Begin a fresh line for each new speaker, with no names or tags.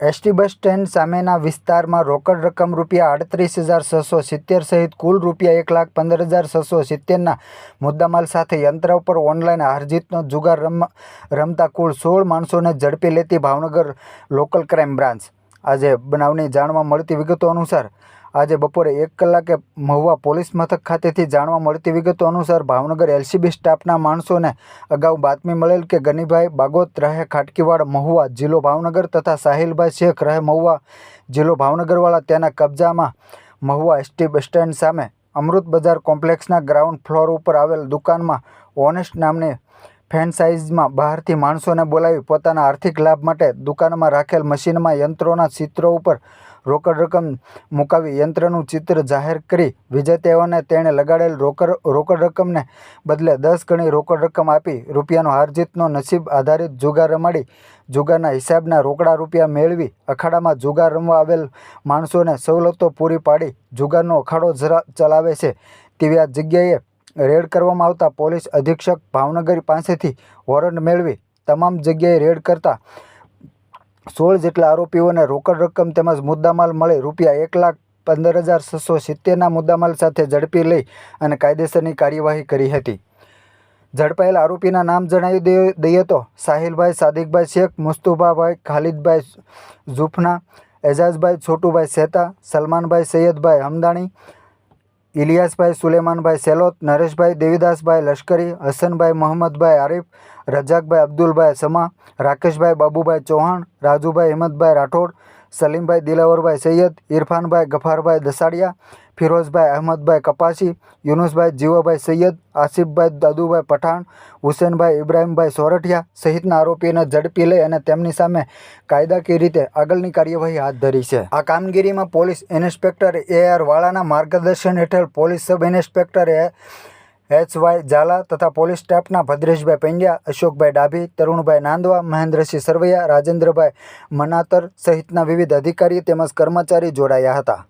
ST bus stand સામેના વિસ્તારમાં રોકડ રકમ રૂપિયા આડત્રીસ હજાર છસો સિત્તેર સહિત કુલ રૂપિયા એક લાખ પંદર હજાર છસો સિત્તેરના મુદ્દામાલ સાથે યંત્ર ઉપર ઓનલાઈન હરજીતનો જુગાર રમ, રમતા કુલ સોળ માણસોને ઝડપી લેતી ભાવનગર લોકલ ક્રાઇમ બ્રાન્ચ. આજે બનાવની જાણવા મળતી વિગતો અનુસાર આજે બપોરે એક કલાકે મહુવા પોલીસ મથક ખાતેથી જાણવા મળતી વિગતો અનુસાર ભાવનગર એલસીબી સ્ટાફના માણસોને અગાઉ બાતમી મળેલ કે ગનીભાઈ બાગોત રહે ખાટકીવાડ મહુવા જિલ્લો ભાવનગર તથા સાહિલભાઈ શેખ રહે મહુવા જિલ્લો ભાવનગરવાળા તેના કબજામાં મહુવા એસટી બસ સ્ટેન્ડ સામે અમૃત બજાર કોમ્પ્લેક્સના ગ્રાઉન્ડ ફ્લોર ઉપર આવેલ દુકાનમાં ઓનેસ્ટ નામની ફેન્સાઇઝમાં બહારથી માણસોને બોલાવી પોતાના આર્થિક લાભ માટે દુકાનમાં રાખેલ મશીનમાં યંત્રોના ચિત્રો ઉપર રોકડ રકમ મુકાવી યંત્રનું ચિત્ર જાહેર કરી વિજેતાઓને તેણે લગાડેલ રોકડ રોકડ રકમને બદલે દસ ગણી રોકડ રકમ આપી રૂપિયાનો હારજીતનો નસીબ આધારિત જુગાર રમાડી જુગારના હિસાબના રોકડા રૂપિયા મેળવી અખાડામાં જુગાર રમવા આવેલ માણસોને સવલતો પૂરી પાડી જુગારનો અખાડો જરા ચલાવે છે તેવી આ જગ્યાએ રેડ કરવામાં આવતા પોલીસ અધિક્ષક ભાવનગર પાસેથી વોરંટ મેળવી તમામ જગ્યાએ રેડ કરતા સોળ જેટલા આરોપીઓને રોકડ રકમ તેમજ મુદ્દામાલ મળી. રૂપિયા એક લાખ પંદર હજાર છસો સિત્તેરના મુદ્દામાલ સાથે ઝડપી લઈ અને કાયદેસરની કાર્યવાહી કરી હતી. ઝડપાયેલા આરોપીના નામ જણાવી દઈએ તો સાહિલભાઈ, સાદિકભાઈ શેખ, મુસ્તુભાભાઈ, ખાલિદભાઈ ઝુફના એજાઝભાઈ છોટુભાઈ સેતા, સલમાનભાઈ સૈયદભાઈ હમદાણી ઇલિયાસભાઈ, સુલેમાનભાઈ સેલોત, નરેશભાઈ, દેવીદાસભાઈ લશ્કરી, હસનભાઈ, મોહમ્મદભાઈ આરીફ રજાકભાઈ અબ્દુલભાઈ સમા, રાકેશભાઈ, બાબુભાઈ ચૌહાણ, રાજુભાઈ, હિંમતભાઈ રાઠોડ સલીમભાઈ દિલાવરભાઈ સૈયદ, ઇરફાનભાઈ ગફારભાઈ દસાડિયા, ફિરોઝભાઈ અહમદભાઈ કપાસી, યુનુસભાઈ જીવાભાઈ સૈયદ, આસિફભાઈ દાદુભાઈ પઠાણ, હુસેનભાઈ ઇબ્રાહીમભાઈ સોરઠિયા સહિતના આરોપીઓને ઝડપી લઈ અને તેમની સામે કાયદાકીય રીતે આગળની કાર્યવાહી હાથ ધરી છે. આ કામગીરીમાં પોલીસ ઇન્સ્પેક્ટર એ આર વાળાના માર્ગદર્શન હેઠળ police sub inspector A H Y Jhala તથા પોલીસ સ્ટાફના ભદ્રેશભાઈ પંડ્યા, અશોકભાઈ ડાભી, તરુણભાઈ નાંદવા, મહેન્દ્રસિંહ સરવૈયા, રાજેન્દ્રભાઈ મનાતર સહિતના વિવિધ અધિકારી તેમજ કર્મચારી જોડાયા હતા.